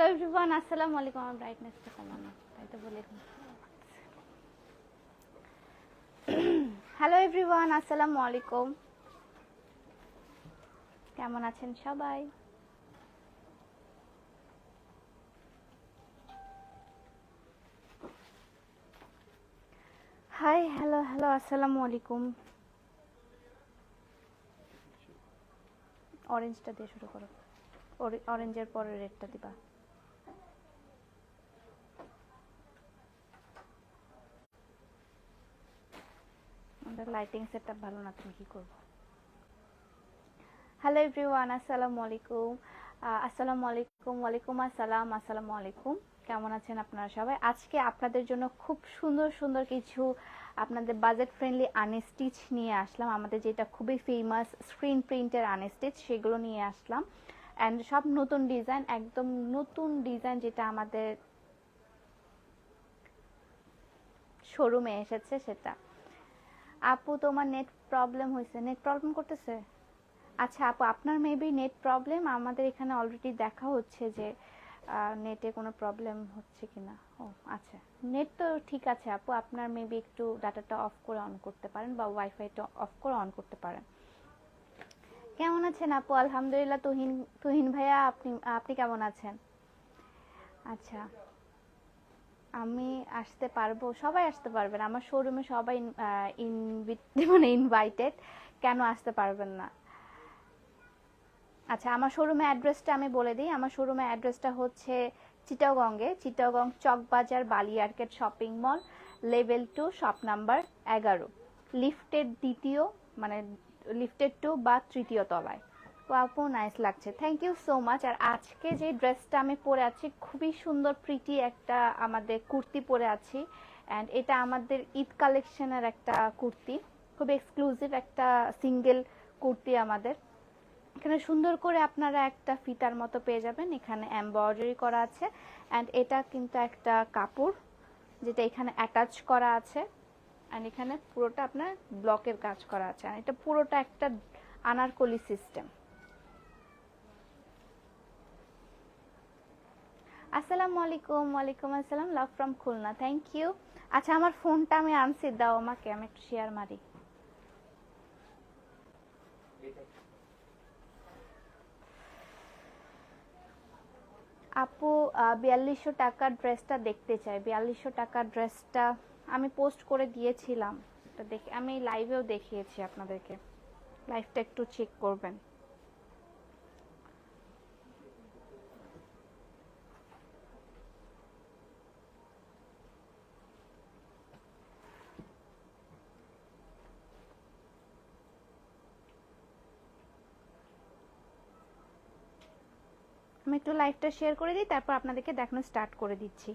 Everyone আসসালামু আলাইকুম আমার ব্রাইটনেসটা কমানো তাই তো বলে হ্যালো এভরিওয়ান আসসালামু আলাইকুম কেমন আছেন সবাই? হাই হ্যালো হ্যালো আসসালামু আলাইকুম অরেঞ্জটা দিয়ে শুরু করো। অরেঞ্জের পরে রেডটা দিবা আমাদের লাইটিং সেটআপ ভালো না, তুমি কি করব? হ্যালো এভরিওয়ান আসসালামু আলাইকুম। আসসালামু আলাইকুম, ওয়ালাইকুম আসসালাম, আসসালামু আলাইকুম। কেমন আছেন আপনারা সবাই? আজকে আপনাদের জন্য খুব সুন্দর সুন্দর কিছু আপনাদের বাজেট ফ্রেন্ডলি আনস্টিচ নিয়ে আসলাম। আমাদের যেটা খুবই ফেমাস স্ক্রিন প্রিন্টের আনস্টিচ সেগুলো নিয়ে আসলাম। অ্যান্ড সব নতুন ডিজাইন একদম নতুন ডিজাইন যেটা আমাদের শোরুমে এসেছে সেটা। আপু, তোমার নেট প্রবলেম হয়েছে। নেট প্রবলেম করতেছে? আচ্ছা আপু, আপনার মেবি নেট প্রবলেম আমাদের এখানে অলরেডি দেখা হচ্ছে যে নেটে কোনো প্রবলেম হচ্ছে কি না ও আচ্ছা। নেট তো ঠিক আছে আপু, আপনার মেবি একটু ডাটাটা অফ করে অন করতে পারেন বা ওয়াইফাইটা অফ করে অন করতে পারেন। কেমন আছেন আপু? আলহামদুলিল্লাহ, তুহিন তুহিন ভাইয়া, আপনি আপনি কেমন আছেন? আচ্ছা। আমি আসতে পারব, সবাই আসতে পারবেন আমার শোরুমে সবাই ইনভিট মানে ইনভাইটেড কেন আসতে পারবেন না? আচ্ছা আমার শোরুমে অ্যাড্রেসটা আমি বলে দিই। আমার শোরুমের অ্যাড্রেসটা হচ্ছে চিটাগংয়ে, Chittagong Chawkbazar বালিয়ার্কেট shopping mall level two shop number এগারো। লিফটের দ্বিতীয় মানে লিফটেড টু বা তৃতীয় তলায়। আপু নাইস লাগছে। থ্যাংক ইউ সো মাচ আর আজকে যে ড্রেসটা আমি পরে আছি, খুবই সুন্দর প্রিটি একটা আমাদের কুর্তি পরে আছি। অ্যান্ড এটা আমাদের ঈদ কালেকশনের একটা কুর্তি। খুব এক্সক্লুসিভ একটা সিঙ্গেল কুর্তি আমাদের। এখানে সুন্দর করে আপনারা একটা ফিতার মতো পেয়ে যাবেন। এখানে এমব্রয়ডারি করা আছে। অ্যান্ড এটা কিন্তু একটা কাপড়, যেটা এখানে অ্যাটাচ করা আছে। অ্যান্ড এখানে পুরোটা আপনার ব্লকের কাজ করা আছে। এটা পুরোটা একটা আনারকলি সিস্টেম আসসালামু আলাইকুম, ওয়ালাইকুম আসসালাম love from Khulna thank you আচ্ছা আমার ফোনটা আমি আনছি, দাও আমাকে, আমি একটু শেয়ার মারি। আপু বিয়াল্লিশশো টাকার ড্রেসটা দেখতে চাই, বিয়াল্লিশশো টাকার ড্রেসটা আমি পোস্ট করে দিয়েছিলাম। দেখে, আমি লাইভেও দেখিয়েছি আপনাদেরকে। লাইভটা একটু চেক করবেন। আমি একটু লাইভটা শেয়ার করে দিই, তারপর আপনাদেরকে দেখানো স্টার্ট করে দিচ্ছি।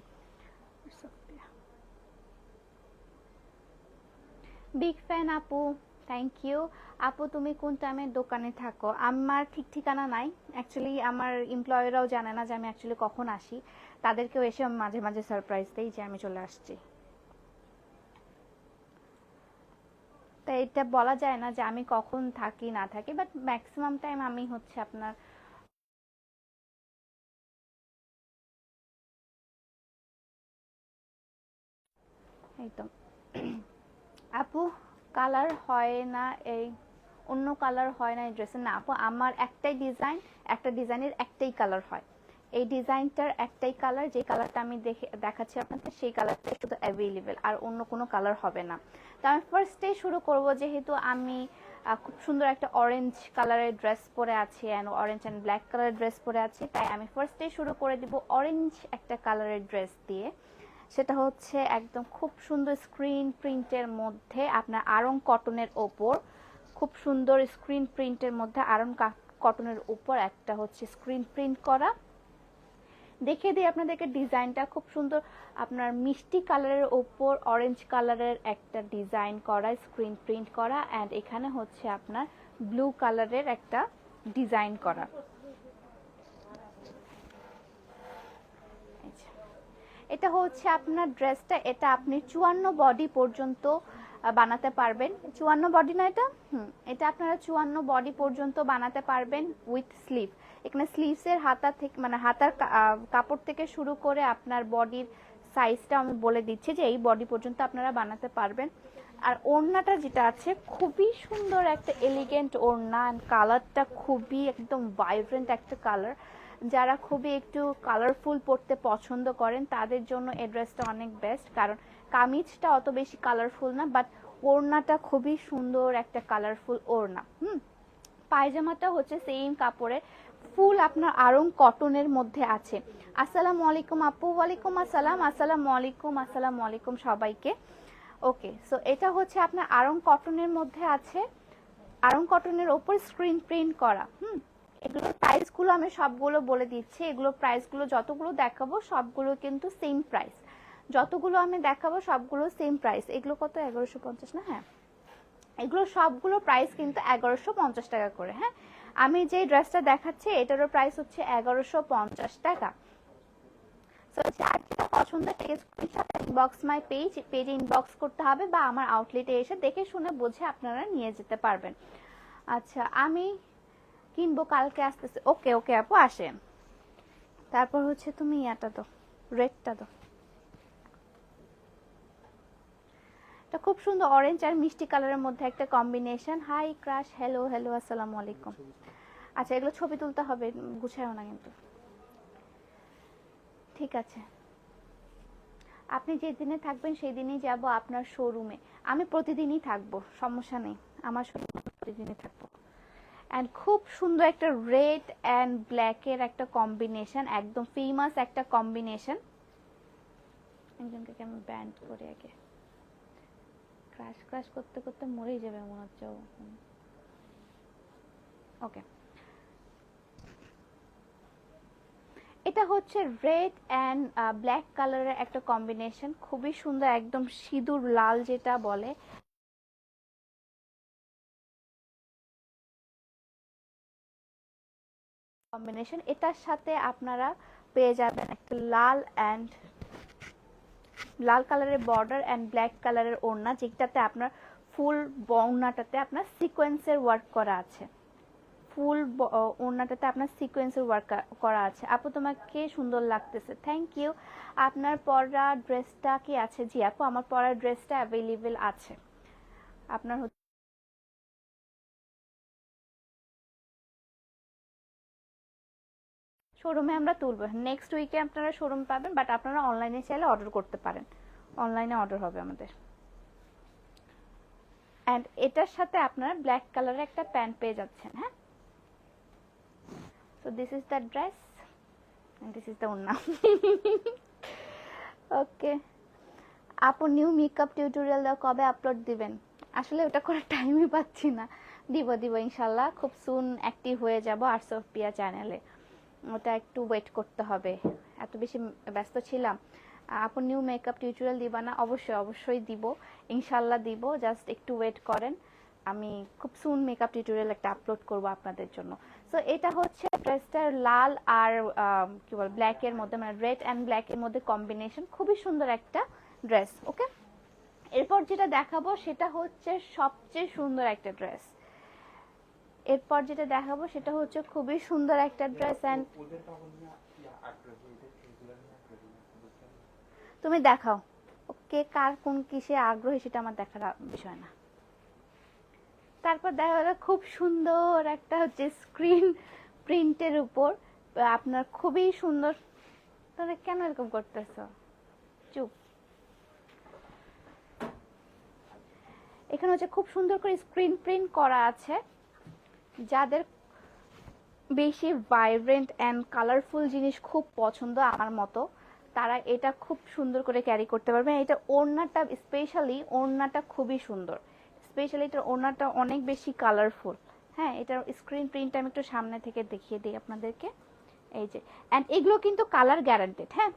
বিগ ফ্যান আপু থ্যাংক ইউ আপু, তুমি কোন টাইমে দোকানে থাকো? আমার ঠিক ঠিকানা নাই। অ্যাকচুয়ালি আমার এমপ্লয়াররাও জানে না যে আমি অ্যাকচুয়ালি কখন আসি। তাদেরকেও এসে আমি মাঝে মাঝে সারপ্রাইজ দিই যে আমি চলে আসছি। তাই এটা বলা যায় না যে আমি কখন থাকি, না থাকি বাট ম্যাক্সিমাম টাইম আমি হচ্ছে আপনার একদম আপু কালার হয় না এই, অন্য কালার হয় না এই ড্রেসের না, আপু, আমার একটাই ডিজাইন একটা ডিজাইনের একটাই কালার হয়। এই ডিজাইনটার একটাই কালার যে কালারটা আমি দেখে, দেখাচ্ছি আপনাদের, সেই কালারটাই শুধু অ্যাভেলেবেল আর অন্য কোনো কালার হবে না। তো আমি ফার্স্টেই শুরু করব, যেহেতু আমি খুব সুন্দর একটা অরেঞ্জ কালারের ড্রেস পরে আছি অ্যান্ড অরেঞ্জ অ্যান্ড ব্ল্যাক কালারের ড্রেস পরে আছি, তাই আমি ফার্স্টেই শুরু করে দিব অরেঞ্জ একটা কালারের ড্রেস দিয়ে। সেটা হচ্ছে একদম খুব সুন্দর স্ক্রিন প্রিন্টের মধ্যে আপনার আরং কটনের ওপর, খুব সুন্দর স্ক্রিন প্রিন্টের মধ্যে আরং কটনের উপর একটা হচ্ছে স্ক্রিন প্রিন্ট করা। দেখে দিই আপনাদেরকে ডিজাইনটা, খুব সুন্দর আপনার মিষ্টি কালারের ওপর অরেঞ্জ কালারের একটা ডিজাইন করা স্ক্রিন প্রিন্ট করা অ্যান্ড এখানে হচ্ছে আপনার ব্লু কালারের একটা ডিজাইন করা এই যে। এটা হচ্ছে আপনার ড্রেসটা, এটা আপনি চুয়ান্ন বডি পর্যন্ত বানাতে পারবেন। চুয়ান্ন বডি না এটা? হুম, এটা আপনারা চুয়ান্ন বডি পর্যন্ত বানাতে পারবেন উইথ স্লিভ। এখানে স্লিভসের হাতা থেকে মানে হাতার কাপড় থেকে শুরু করে আপনার বডির সাইজটা আমি বলে দিচ্ছি যে এই বডি পর্যন্ত আপনারা বানাতে পারবেন। আর ওড়নাটা যেটা আছে, খুবই সুন্দর একটা এলিগেন্ট ওড়না কালারটা খুবই একদম ভাইব্রেন্ট একটা কালার যারা খুবই একটু কালারফুল পড়তে পছন্দ করেন, তাদের জন্য এই ড্রেসটা অনেক বেস্ট কারণ কামিজটা অত বেশি কালারফুল না বাট ওড়নাটা খুবই সুন্দর একটা কালারফুল ওড়না, হুম? পায়জামাটা হচ্ছে সেম কাপড়ের ফুল আপনার আরং কটনের মধ্যে আছে। আসসালামু আলাইকুম আপু, ওয়ালাইকুম আসসালাম, আসসালামু আলাইকুম আসসালামু আলাইকুম সবাইকে। ওকে সো এটা হচ্ছে আপনার আরং কটনের মধ্যে আছে আরং কটনের ওপর স্ক্রিন প্রিন্ট করা, হুম? এগুলোর প্রাইসগুলো আমি সবগুলো বলে দিচ্ছি। এগুলো প্রাইসগুলো যতগুলো দেখাবো সবগুলো কিন্তু সেম প্রাইস যতগুলো আমি দেখাবো সবগুলো সেম প্রাইস এগুলো কত? এগারোশো পঞ্চাশ না? হ্যাঁ। এগুলো সবগুলো প্রাইস কিন্তু এগারোশো পঞ্চাশ টাকা করে হ্যাঁ? আমি যে ড্রেসটা দেখাচ্ছি, এটারও প্রাইস হচ্ছে এগারোশো পঞ্চাশ টাকা। সো যার যেটা পছন্দ স্ক্রিনশট ইনবক্স মাই পেজ পেজে ইনবক্স করতে হবে বা আমার আউটলেটে এসে দেখে শুনে বুঝে আপনারা নিয়ে যেতে পারবেন। আচ্ছা আমি কিনবো, কালকে আসতেছে। ওকে ওকে আপু, আসেন। তারপর হচ্ছে তুমি ইয়াটা দাও, রেডটা দাও। এটা খুব সুন্দর অরেঞ্জ আর মিষ্টি কালারের মধ্যে একটা combination hi crush hello hello আসসালামু আলাইকুম। আচ্ছা এগুলো ছবি তুলতে হবে, গুছায়ও না কিন্তু। ঠিক আছে। আপনি যে দিনে থাকবেন, সেই দিনই যাব আপনার শোরুমে আমি প্রতিদিনই থাকব, সমস্যা নেই। আমার শোরুমে প্রতিদিনই থাকব। অ্যান্ড খুব সুন্দর একটা রেড অ্যান্ড ব্ল্যাকের একটা কম্বিনেশন একদম ফেমাস একটা কম্বিনেশন একজনকে কেমন ব্যান্ড করে আগে? ক্রাশ ক্রাশ করতে করতে মরেই যাবে মনে হচ্ছে ওকে এটা হচ্ছে রেড অ্যান্ড ব্ল্যাক কালারের একটা কম্বিনেশন খুবই সুন্দর, একদম সিঁদুর লাল যেটা বলে। কম্বিনেশন এটার সাথে আপনারা পেয়ে যাবেন একটা লাল অ্যান্ড লাল কালারের বর্ডার অ্যান্ড ব্ল্যাক কালারের ওড়না, যেটাতে আপনার ফুল ওড়নাটাতে আপনার সিকোয়েন্সের ওয়ার্ক করা আছে। ফুল ওড়নাটাতে আপনার সিকোয়েন্সের ওয়ার্ক করা আছে। আপু, তোমাকে সুন্দর লাগতেছে। থ্যাংক ইউ আপনার পরা ড্রেসটা কি আছে? জি আপু, আমার পরা ড্রেসটা অ্যাভেলেবেল আছে। আপনার শোরুমে আমরা তুলবো। নেক্সট উইকে আপনারা শোরুম পাবেন বাট আপনারা অনলাইনে চাইলে অর্ডার করতে পারেন। অনলাইনে অর্ডার হবে আমাদের। অ্যান্ড এটার সাথে আপনারা ব্ল্যাক কালারের একটা প্যান্ট পেয়ে যাচ্ছেন হ্যাঁ? So this is the dress this is the ওন্না ওকে আপু নিউ মেকআপ টিউটোরিয়াল দাও কবে আপলোড দিবেন? আসলে ওটা করার টাইমই পাচ্ছি না। দিব দিব, ইনশাল্লাহ। খুব সুন অ্যাক্টিভ হয়ে যাব আর্টস অফ পিয়া চ্যানেলে ওটা একটু ওয়েট করতে হবে। এত বেশি ব্যস্ত ছিলাম। আপু নিউ মেকআপ টিউটোরিয়াল দিবা না? অবশ্যই অবশ্যই দিব। ইনশাল্লাহ দিব। জাস্ট একটু ওয়েট করেন। আমি খুব সুন মেকআপ টিউটোরিয়াল একটা আপলোড করব আপনাদের জন্য। সো এটা হচ্ছে ড্রেসটার লাল আর কি বল ব্ল্যাক এর মধ্যে মানে রেড অ্যান্ড ব্ল্যাক এর মধ্যে কম্বিনেশন খুবই সুন্দর একটা ড্রেস ওকে এরপর যেটা দেখাবো, সেটা হচ্ছে সবচেয়ে সুন্দর একটা ড্রেস এরপর যেটা দেখাবো সেটা হচ্ছে খুবই সুন্দর একটা ড্রেস অ্যান্ড? তুমি দেখাও। কে কার কোন কিসে আগ্রহী সেটা আমার দেখার বিষয় না। তারপর দেখা গেলো খুব সুন্দর একটা হচ্ছে স্ক্রিন প্রিন্টের উপর আপনার খুবই সুন্দর। তোমরা কেন এরকম করতেছো? চুপ। এখানে হচ্ছে খুব সুন্দর করে স্ক্রিন প্রিন্ট করা আছে। যাদের বেশি ভাইব্রেন্ট অ্যান্ড কালারফুল জিনিস খুব পছন্দ আমার মতো, তারা এটা খুব সুন্দর করে ক্যারি করতে পারবে। এটা ওড়নাটা স্পেশালি ওড়নাটা খুবই সুন্দর। স্পেশালি এটার ওড়নাটা অনেক বেশি কালারফুল হ্যাঁ এটার স্ক্রিন প্রিন্টটা আমি একটু সামনে থেকে দেখিয়ে দিই আপনাদেরকে। এই যে অ্যান্ড এগুলো কিন্তু কালার গ্যারান্টেড হ্যাঁ?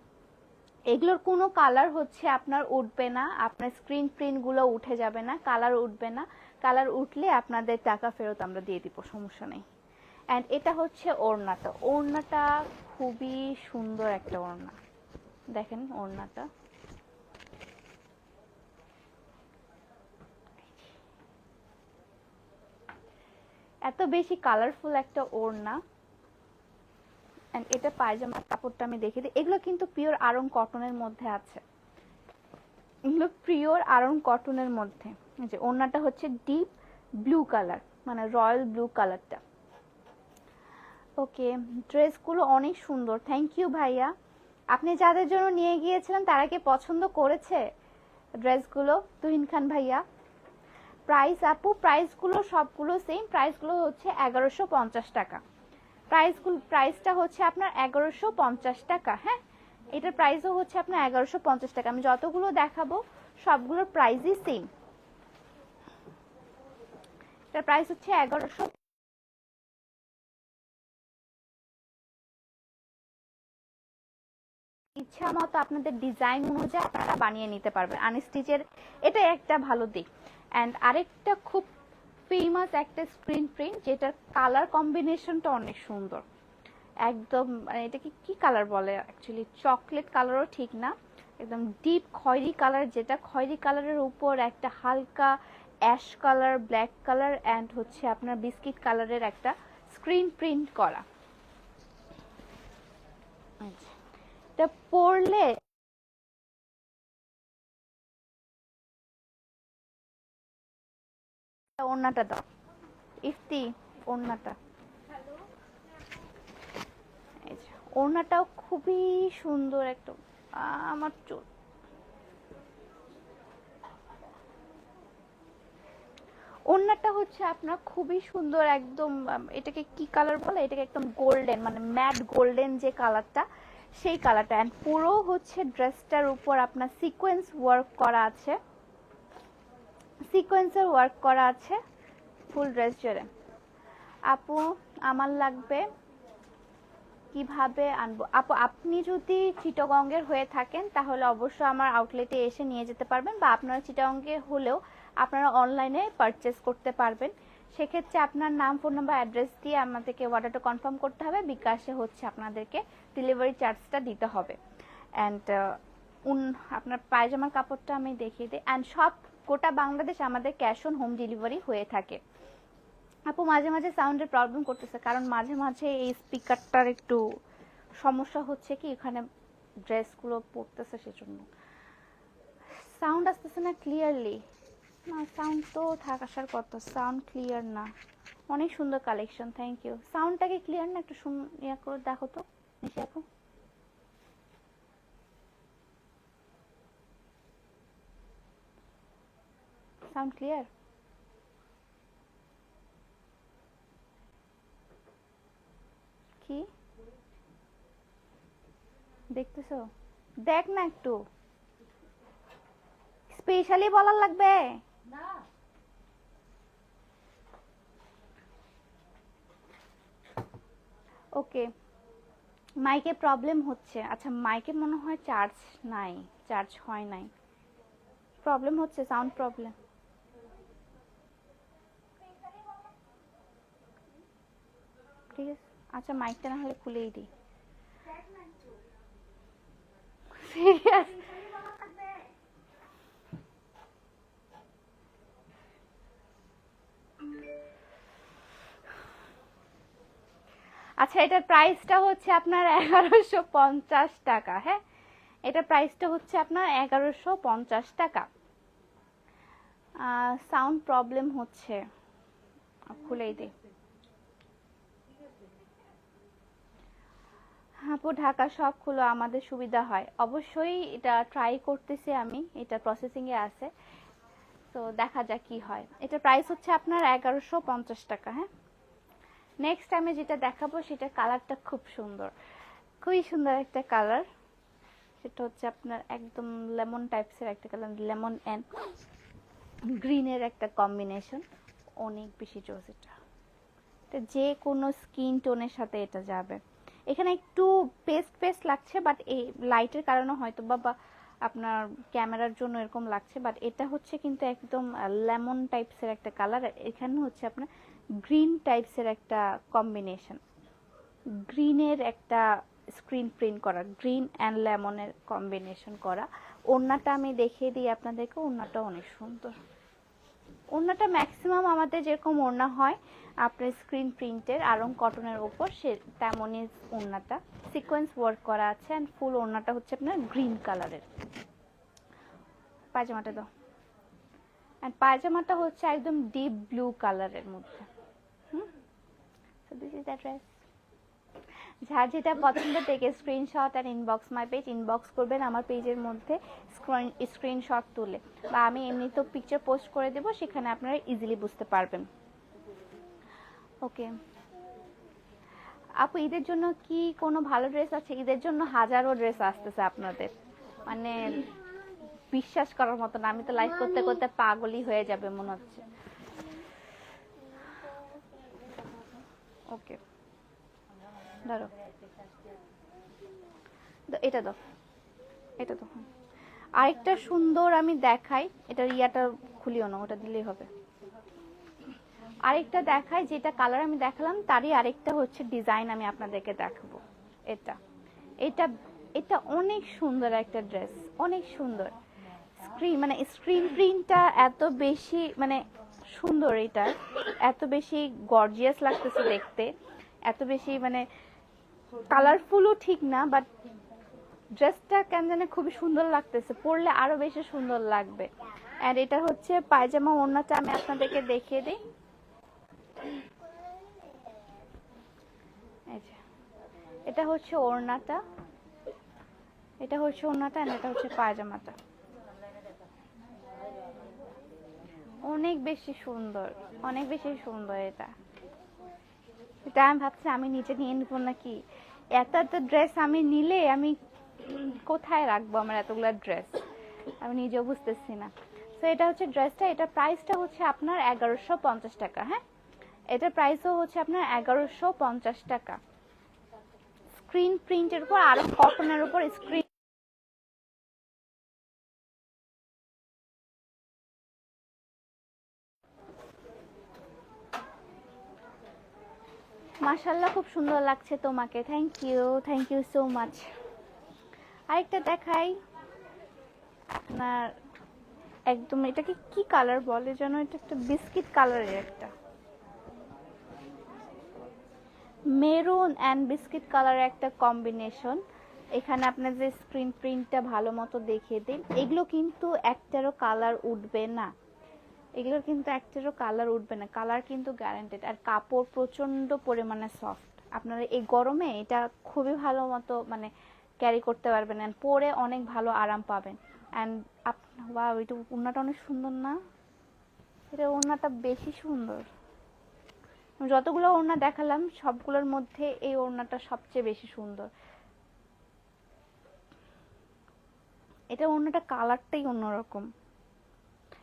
এগুলোর কোনো কালার হচ্ছে আপনার উঠবে না, আপনার স্ক্রিন প্রিন্টগুলো উঠে যাবে না কালার উঠবে না। কালার উঠলে আপনাদের টাকা ফেরত আমরা দিয়ে দিব, সমস্যা নেই। অ্যান্ড এটা হচ্ছে ওড়নাটা। ওড়নাটা খুবই সুন্দর একটা ওড়না। দেখেন ওড়নাটা। এত বেশি কালারফুল একটা ওড়না। অ্যান্ড এটা পায়জামার কাপড়টা আমি দেখে দিই। এগুলো কিন্তু পিওর আরং কটনের মধ্যে আছে। এগুলো পিওর আরং কটনের মধ্যে। যে ওড়নাটা হচ্ছে ডিপ ব্লু কালার মানে রয়্যাল ব্লু কালারটা ওকে ড্রেসগুলো অনেক সুন্দর। থ্যাংক ইউ ভাইয়া। আপনি যাদের জন্য নিয়ে গিয়েছিলেন, তারা কি পছন্দ করেছে ড্রেসগুলো? তুহিন খান ভাইয়া। প্রাইস আপু প্রাইসগুলো সবগুলো সেম প্রাইসগুলো হচ্ছে এগারোশো পঞ্চাশ টাকা। প্রাইসগুলো প্রাইসটা হচ্ছে আপনার এগারোশো পঞ্চাশ টাকা হ্যাঁ? এটার প্রাইসও হচ্ছে আপনার এগারোশো পঞ্চাশ টাকা। আমি যতগুলো দেখাবো, সবগুলোর প্রাইসই সেম এটার প্রাইস হচ্ছে এগারোশো। ইচ্ছা মতো আপনাদের ডিজাইন অনুযায়ী আপনারা বানিয়ে নিতে পারবেন। আনস্টিচের এটা একটা ভালো দিক। অ্যান্ড আরেকটা খুব ফেমাস একটা স্ক্রিন প্রিন্ট যেটার কালার কম্বিনেশনটা অনেক সুন্দর। একদম মানে এটাকে কি কালার বলে? অ্যাকচুয়ালি চকলেট কালারও ঠিক না। একদম ডিপ খয়েরি কালার যেটা খয়েরি কালারের উপর একটা হালকা ash colour black colour and হচ্ছে আপনার বিস্কিট কালারের একটা স্ক্রিন প্রিন্ট করা। আচ্ছা। এটা পরলে ওড়নাটা দাও। ইফতি ওড়নাটা। ওড়নাটাও খুবই সুন্দর আহ, আমার চুল ওড়নাটা হচ্ছে আপনার খুবই সুন্দর একদম এটাকে কি কালার বলে? এটাকে একদম গোল্ডেন মানে ম্যাট গোল্ডেন যে কালারটা সেই কালারটা অ্যান্ড পুরো হচ্ছে ড্রেসটার উপর আপনার সিকোয়েন্স ওয়ার্ক করা আছে। সিকোয়েন্সের ওয়ার্ক করা আছে ফুল ড্রেস জুড়ে আপু, আমার লাগবে কীভাবে আনব? আপু, আপনি যদি চিটগঙ্গের হয়ে থাকেন, তাহলে অবশ্যই আমার আউটলেটে এসে নিয়ে যেতে পারবেন, বা আপনারা চিটগঙ্গের হলেও আপনারা অনলাইনে পারচেস করতে পারবেন। সেক্ষেত্রে আপনার নাম ফোন নাম্বার অ্যাড্রেস দিয়ে আমাদেরকে অর্ডারটা কনফার্ম করতে হবে। বিকাশে হচ্ছে আপনাদেরকে ডেলিভারি চার্জটা দিতে হবে। অ্যান্ড উন, আপনার পায়জামার কাপড়টা আমি দেখিয়ে দিই। অ্যান্ড সব গোটা বাংলাদেশ আমাদের ক্যাশ অন হোম ডেলিভারি হয়ে থাকে। আপু, মাঝে মাঝে সাউন্ডের প্রবলেম করতেছে। কারণ মাঝে মাঝে এই স্পিকারটার একটু সমস্যা হচ্ছে কি? এখানে ড্রেসগুলো পড়তেছে সেজন্য। সাউন্ড আসতেছে না ক্লিয়ারলি না সাউন্ড তো থাক, আসার কথা। সাউন্ড ক্লিয়ার না। অনেক সুন্দর কালেকশন থ্যাংক ইউ সাউন্ডটাকে ক্লিয়ার না, একটু শুন, ইয়া করে দেখো তো। আপু সাউন্ড ক্লিয়ার কি? দেখতেছো? দেখ না একটু। স্পেশালি বলার লাগবে। ওকে মাইকে প্রবলেম হচ্ছে। আচ্ছা মাইকে মনে হয় চার্জ নাই চার্জ হয় নাই। প্রবলেম হচ্ছে সাউন্ড প্রবলেম ঠিক আছে। আচ্ছা মাইকটা না হলে খুলেই দিই। সিরিয়াস আচ্ছা এটার প্রাইসটা হচ্ছে আপনার এগারোশো পঞ্চাশ টাকা হ্যাঁ? এটার প্রাইসটা হচ্ছে আপনার এগারোশো পঞ্চাশ টাকা। সাউন্ড প্রবলেম হচ্ছে। খুলেই দিই আপু, ঢাকা সব খুলো, আমাদের সুবিধা হয়। অবশ্যই এটা ট্রাই করতেছি আমি, এটা প্রসেসিংয়ে আছে। তো দেখা যাক কি হয়। এটা প্রাইস হচ্ছে আপনার এগারোশো পঞ্চাশ টাকা হ্যাঁ? নেক্সট আমি যেটা দেখাবো, সেটা কালারটা খুব সুন্দর। খুবই সুন্দর একটা কালার সেটা হচ্ছে আপনার একদম লেমন টাইপসের একটা কালার লেমন অ্যান্ড গ্রিনের একটা কম্বিনেশন অনেক বেশি জোস এটা। এটা যে কোনো স্কিন টোনের সাথে এটা যাবে। এখানে একটু পেস্ট পেস্ট লাগছে বাট এই লাইটের কারণে হয়তো বা আপনার ক্যামেরার জন্য এরকম লাগছে বাট এটা হচ্ছে কিন্তু একদম লেমন টাইপসের একটা কালার এখানে হচ্ছে আপনার গ্রিন টাইপসের একটা কম্বিনেশন। গ্রিনের একটা স্ক্রিন প্রিন্ট করা, গ্রিন অ্যান্ড লেমনের কম্বিনেশন করা। ওড়নাটা আমি দেখিয়ে দিই আপনাদেরকে, ওড়নাটা অনেক সুন্দর। ওড়নাটা ম্যাক্সিমাম আমাদের যেরকম ওড়না হয়, আপনার স্ক্রিন প্রিন্টের আরং কটনের ওপর সে তেমনই ওড়নাটা। সিকোয়েন্স ওয়ার্ক করা আছে অ্যান্ড ফুল ওড়নাটা হচ্ছে আপনার গ্রিন কালারের। পায়জামাটা দাও। অ্যান্ড পায়জামাটা হচ্ছে একদম ডিপ ব্লু কালারের মধ্যে। So this is the dress যার যেটা পছন্দ থেকে স্ক্রিনশট আর ইনবক্স মাই পেজ ইনবক্স করবেন আমার পেজের মধ্যে স্ক্রিন স্ক্রিনশট তুলে। বা আমি এমনি তো পিকচার পোস্ট করে দেবো, সেখানে আপনারা ইজিলি বুঝতে পারবেন। ওকে আপু, ঈদের জন্য কি কোনো ভালো ড্রেস আছে? ঈদের জন্য হাজারো ড্রেস আসতেছে আপনাদের। মানে বিশ্বাস করার মতো না, আমি তো লাইভ করতে করতে পাগলই হয়ে যাবে মনে হচ্ছে। ওকে ধরো এটা দাও। এটা তো আরেকটা সুন্দর আমি দেখাই, এটা ইয়াটা খুলিও না, ওটা দিলেই হবে। আরেকটা দেখাই, যেটা কালার আমি দেখালাম, তারই আরেকটা হচ্ছে ডিজাইন আমি আপনাদেরকে দেখাবো। এটা। এটা এটা অনেক সুন্দর একটা ড্রেস অনেক সুন্দর। স্ক্রিন মানে স্ক্রিন প্রিন্টটা এত বেশি মানে সুন্দর এটা। এত বেশি গর্জিয়াস লাগতেছে দেখতে। এত বেশি মানে কালারফুলও ঠিক না বাট ড্রেসটা কেন জানি খুবই সুন্দর লাগতেছে। পরলে আরও বেশি সুন্দর লাগবে। অ্যান্ড এটা হচ্ছে পায়জামা ওড়নাটা আমি আপনাদেরকে দেখিয়ে দিই। এটা হচ্ছে ওড়নাটা। এটা হচ্ছে ওড়নাটা এটা হচ্ছে পায়জামাটা। অনেক বেশি সুন্দর, অনেক বেশি সুন্দর এটা। এটা আমি ভাবছি আমি নিচে নিয়ে নিবো নাকি? এত এত ড্রেস আমি নিলে আমি কোথায় রাখব আমার এতগুলো ড্রেস আমি নিজেও বুঝতেছি না। তো এটা হচ্ছে ড্রেসটা এটা প্রাইসটা হচ্ছে আপনার এগারোশো পঞ্চাশ টাকা হ্যাঁ? এটার প্রাইসও হচ্ছে আপনার এগারোশো পঞ্চাশ টাকা। স্ক্রিন প্রিন্টের উপর, আরও কটনের উপর স্ক্রিন মাশাল্লাহ খুব সুন্দর লাগছে তোমাকে। Thank you thank you so much আরেকটা দেখাই। আপনার একদম এটাকে কি কালার বলে যেন? এটা একটা বিস্কিট কালারের একটা। মেরুন অ্যান্ড বিস্কিট কালারের একটা কম্বিনেশন এখানে আপনার যে স্ক্রিন প্রিন্টটা ভালো মতো দেখিয়ে দিন। এগুলো কিন্তু একটারও কালার উঠবে না। এগুলোর কিন্তু একটারও কালার উঠবে না। কালার কিন্তু গ্যারান্টেড আর কাপড় প্রচণ্ড পরিমাণে সফট আপনারা এই গরমে এটা খুবই ভালো মতো মানে ক্যারি করতে পারবেন অ্যান্ড পরে অনেক ভালো আরাম পাবেন। অ্যান্ড আপ বা ওইটা ওড়নাটা অনেক সুন্দর না? এটা ওড়নাটা বেশি সুন্দর। যতগুলো ওড়না দেখালাম, সবগুলোর মধ্যে এই ওড়নাটা সবচেয়ে বেশি সুন্দর। এটা ওড়নাটা কালারটাই অন্যরকম।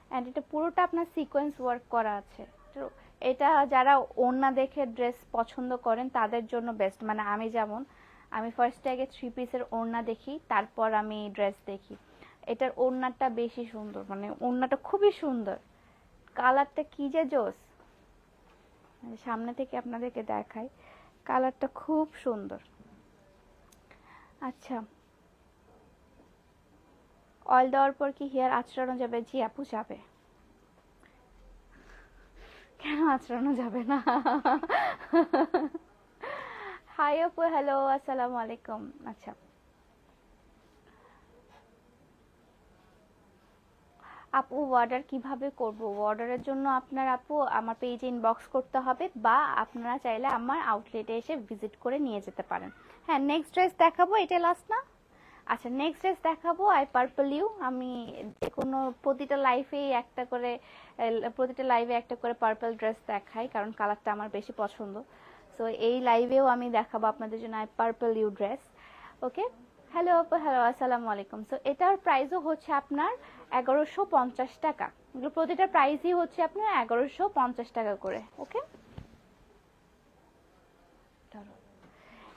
অ্যান্ড এটা পুরোটা আপনার সিকোয়েন্স ওয়ার্ক করা আছে। তো এটা যারা ওড়না দেখে ড্রেস পছন্দ করেন, তাদের জন্য বেস্ট মানে আমি যেমন, আমি ফার্স্টে আগে থ্রি পিসের ওড়না দেখি, তারপর আমি ড্রেস দেখি। এটার ওড়নাটা বেশি সুন্দর মানে ওড়নাটা খুবই সুন্দর। কালারটা কি যে জোস। মানে সামনে থেকে আপনাদেরকে দেখাই। কালারটা খুব সুন্দর। আচ্ছা অয়েল দেওয়ার পর কি হেয়ার আঁচড়ানো যাবে? জি আপু, যাবে। কেন আঁচড়ানো যাবে না? হাই আপু হ্যালো আসসালামু আলাইকুম। আচ্ছা। আপু অর্ডার কীভাবে করব? অর্ডারের জন্য আপনার আপু, আমার পেজে ইনবক্স করতে হবে বা আপনারা চাইলে আমার আউটলেটে এসে ভিজিট করে নিয়ে যেতে পারেন। হ্যাঁ নেক্সট ড্রেস দেখাবো, এটা লাস্ট না? আচ্ছা নেক্সট ড্রেস দেখাবো আই পার্পল ইউ আমি কোনো প্রতিটা লাইফেই একটা করে প্রতিটা লাইভে একটা করে পার্পল ড্রেস দেখাই, কারণ কালারটা আমার বেশি পছন্দ। সো এই লাইভেও আমি দেখাবো আপনাদের জন্য I purple you dress okay hello hello আসসালামু আলাইকুম। সো এটার প্রাইসও হচ্ছে আপনার এগারোশো পঞ্চাশ টাকা। এগুলো প্রতিটা প্রাইসই হচ্ছে আপনার এগারোশো পঞ্চাশ টাকা করে ওকে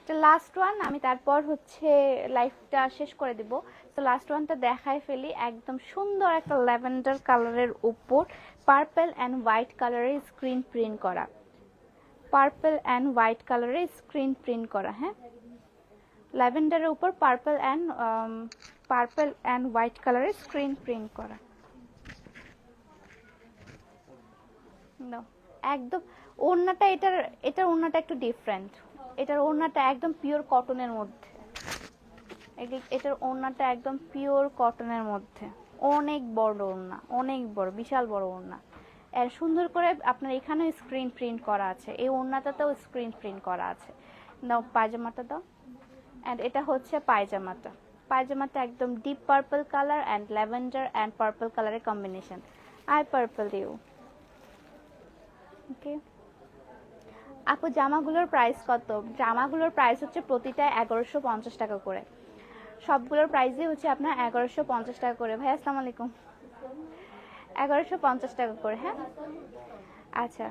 তো লাস্ট ওয়ান আমি তারপর হচ্ছে লাইফটা শেষ করে দিব। তো লাস্ট ওয়ানটা দেখায় ফেলি, একদম সুন্দর একটা ল্যাভেন্ডার কালারের উপর পার্পল অ্যান্ড হোয়াইট কালারের স্ক্রিন প্রিন্ট করা। পার্পল অ্যান্ড হোয়াইট কালারের স্ক্রিন প্রিন্ট করা হ্যাঁ? ল্যাভেন্ডারের উপর purple and purple and white কালারের স্ক্রিন প্রিন্ট করা। একদম, ওড়নাটা এটার এটার ওড়নাটা একটু ডিফারেন্ট এটার ওড়নাটা একদম পিওর কটনের মধ্যে। এটি- এটার ওড়নাটা একদম পিওর কটনের মধ্যে। অনেক বড় ওড়না, অনেক বড়, বিশাল বড় ওড়না। আর সুন্দর করে আপনার এখানেও স্ক্রিন প্রিন্ট করা আছে। এই ওড়নাটাতেও স্ক্রিন প্রিন্ট করা আছে। দাও পায়জামাটা দাও। অ্যান্ড এটা হচ্ছে পায়জামাটা। পায়জামাটা একদম deep purple colour and lavender and purple কালারের combination I purple you okay আপু, জামাগুলোর প্রাইস কত? জামাগুলোর প্রাইস হচ্ছে প্রতিটা এগারোশো পঞ্চাশ টাকা করে। সবগুলোর প্রাইসই হচ্ছে আপনার এগারোশো পঞ্চাশ টাকা করে। ভাই, আসসালামু আলাইকুম। এগারোশো পঞ্চাশ টাকা করে হ্যাঁ? আচ্ছা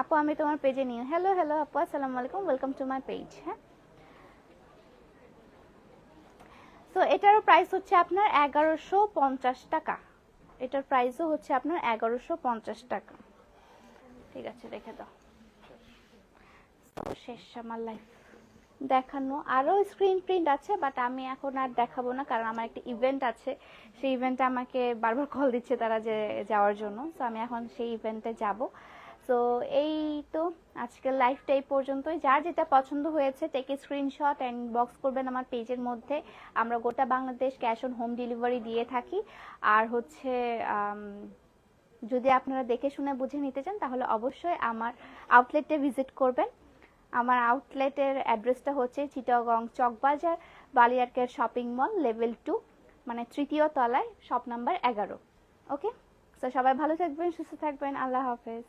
আপু, আমি তোমার পেজে নিয়ে হ্যালো হ্যালো আপু, আসসালামু আলাইকুম। ওয়েলকাম টু মাই পেজ হ্যাঁ? তো এটারও প্রাইস হচ্ছে আপনার এগারোশো পঞ্চাশ টাকা। এটার প্রাইসও হচ্ছে আপনার এগারোশো পঞ্চাশ টাকা। ঠিক আছে, রেখে দাও। শেষ আমার লাইফ দেখানো আরও স্ক্রিন প্রিন্ট আছে বাট আমি এখন আর দেখাবো না, কারণ আমার একটা ইভেন্ট আছে। সেই ইভেন্টে আমাকে বারবার কল দিচ্ছে তারা যে যাওয়ার জন্য তো আমি এখন সেই ইভেন্টে যাব। তো এই তো, আজকের লাইফটা এই পর্যন্তই। যার যেটা পছন্দ হয়েছে টেক স্ক্রিনশট অ্যান্ড বক্স করবেন আমার পেজের মধ্যে। আমরা গোটা Bangladesh cash on home delivery দিয়ে থাকি। আর হচ্ছে যদি আপনারা দেখে শুনে বুঝে নিতে চান, তাহলে অবশ্যই আমার আউটলেটে ভিজিট করবেন। আমার আউটলেটের অ্যাড্রেসটা হচ্ছে চিটাগং চকবাজার, বালিয়ারকের শপিং মল লেভেল টু মানে তৃতীয় তলায় শপ নাম্বার এগারো। ওকে তো সবাই ভালো থাকবেন, সুস্থ থাকবেন। আল্লাহ হাফেজ।